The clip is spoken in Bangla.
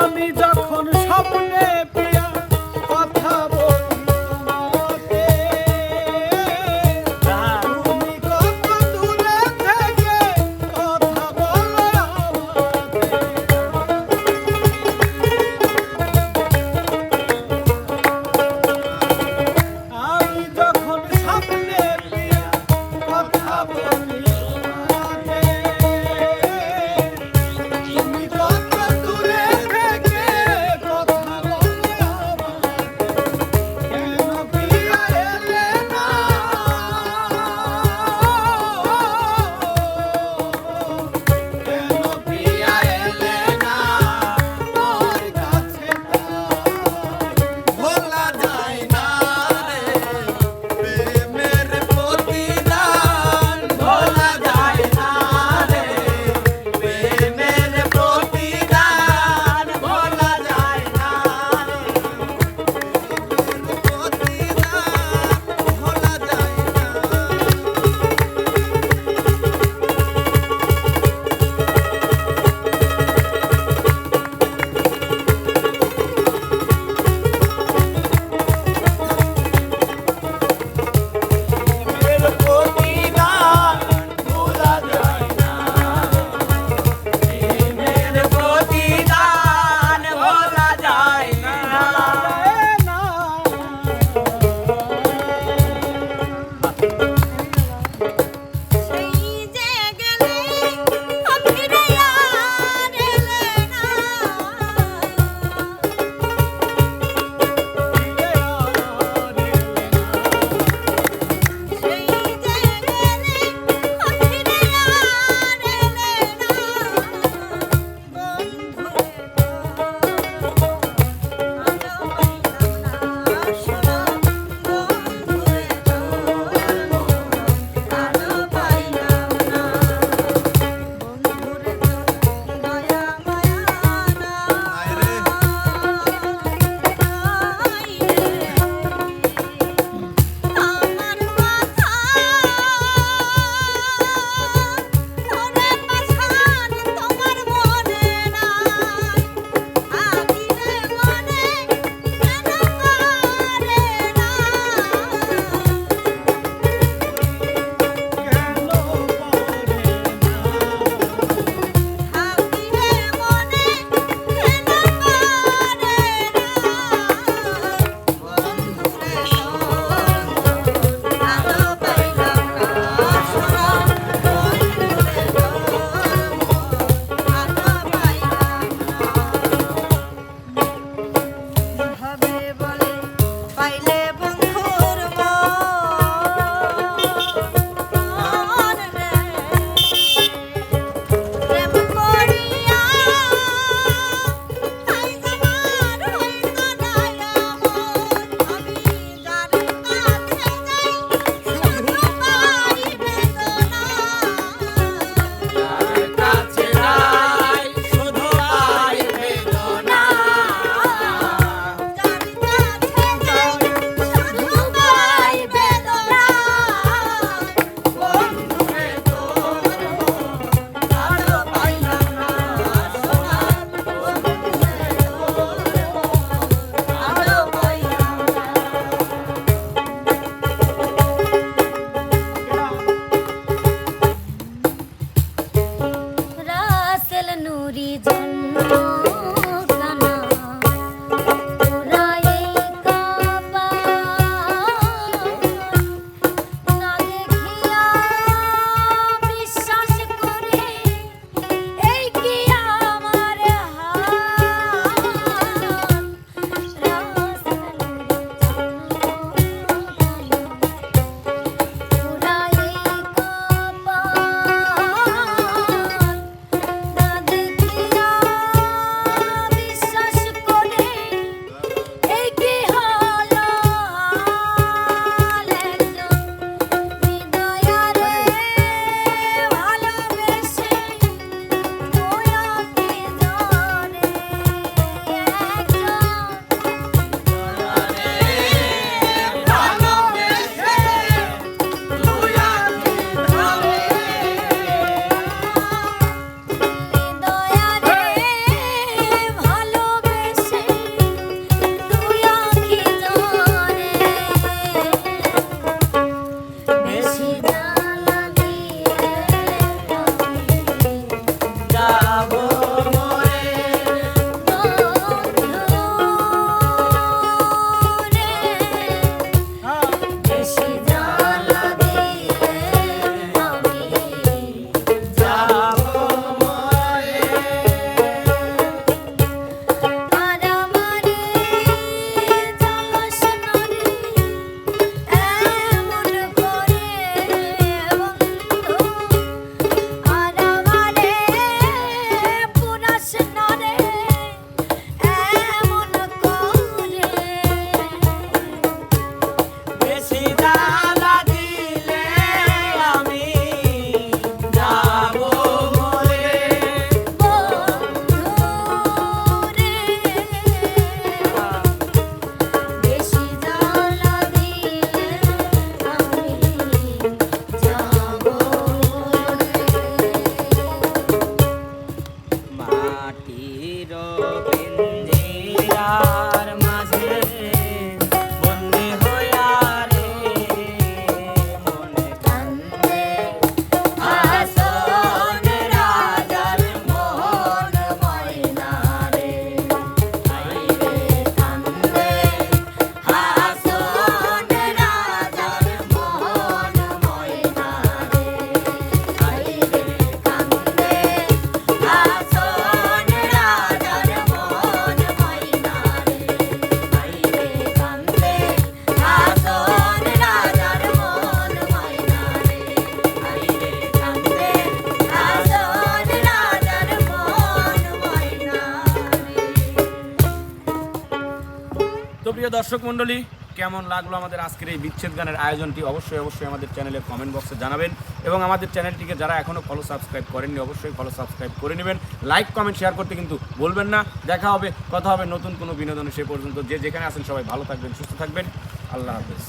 আমি যা দর্শক মণ্ডলী, কেমন লাগল আমাদের আজকের এই বিচ্ছেদ গানের আয়োজনটি? অবশ্যই অবশ্যই আমাদের চ্যানেলের কমেন্ট বক্সে জানাবেন এবং আমাদের চ্যানেলটিকে যারা এখনও ফলো সাবস্ক্রাইব করেননি, অবশ্যই ফলো সাবস্ক্রাইব করে নেবেন। লাইক কমেন্ট শেয়ার করতে কিন্তু বলবেন না। দেখা হবে, কথা হবে নতুন কোনো বিনোদন সে পর্যন্ত। যে যেখানে আসেন সবাই ভালো থাকবেন, সুস্থ থাকবেন। আল্লাহ হাফেজ।